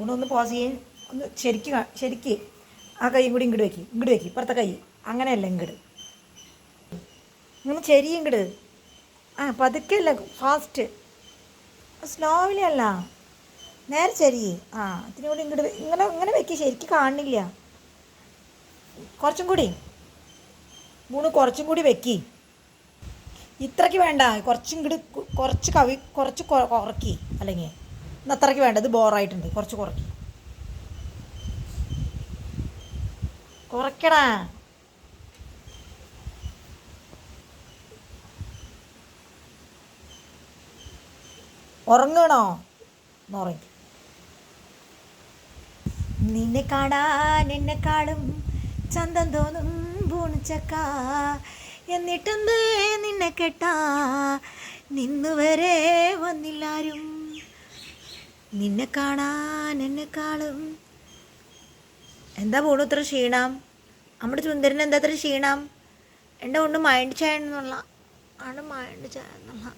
ഗുണം ഒന്ന് പോസ് ചെയ്യേ. ഒന്ന് ശരിക്ക് ശരിക്ക് ആ കൈ കൂടി ഇങ്ങോട്ട് വയ്ക്കി ഇങ്ങോട്ട് വയ്ക്കി ഇപ്പുറത്തെ കൈ. അങ്ങനെയല്ല ഇങ്ങോട്ട് ഇങ്ങനെ ചെരി ഇങ്ങോട്ട് ആ പതുക്കെ അല്ല ഫാസ്റ്റ് സ്ലോവിലി അല്ല. നേരെ ശരി ആ അതിനും കൂടി ഇങ്ങോട്ട് ഇങ്ങനെ ഇങ്ങനെ വെക്കി. ശരിക്ക് കാണുന്നില്ല കുറച്ചും കൂടി. മൂന്ന് കുറച്ചും കൂടി വെക്കി. ഇത്രയ്ക്ക് വേണ്ട. കുറച്ചും കൂടി കുറച്ച് കവി കുറച്ച് കുറക്കി. അല്ലെങ്കിൽ അത്രയ്ക്ക് വേണ്ട ഇത് ബോറായിട്ടുണ്ട്. കുറച്ച് കുറക്കി കുറയ്ക്കടാ. ഉറങ്ങണോ? ഉറങ്ങി. നിന്നെ കാണാൻ എന്നെക്കാളും ചന്തം തോന്നും പൂണിച്ചക്ക എന്നിട്ടെന്തേ നിന്നെ കെട്ടാ? നിന്നുവരെ വന്നില്ലാരും നിന്നെ കാണാൻ എന്നെ എന്നെക്കാളും എന്താ പോണു ഇത്ര ക്ഷീണം? നമ്മുടെ ചുന്ദരൻ എന്താ ഇത്ര ക്ഷീണം? എന്റെ കൊണ്ട് മൈൻഡ് ചെയ്യണമെന്നുള്ള ആണ് മൈൻഡ് ചെയ്യണമെന്നുള്ള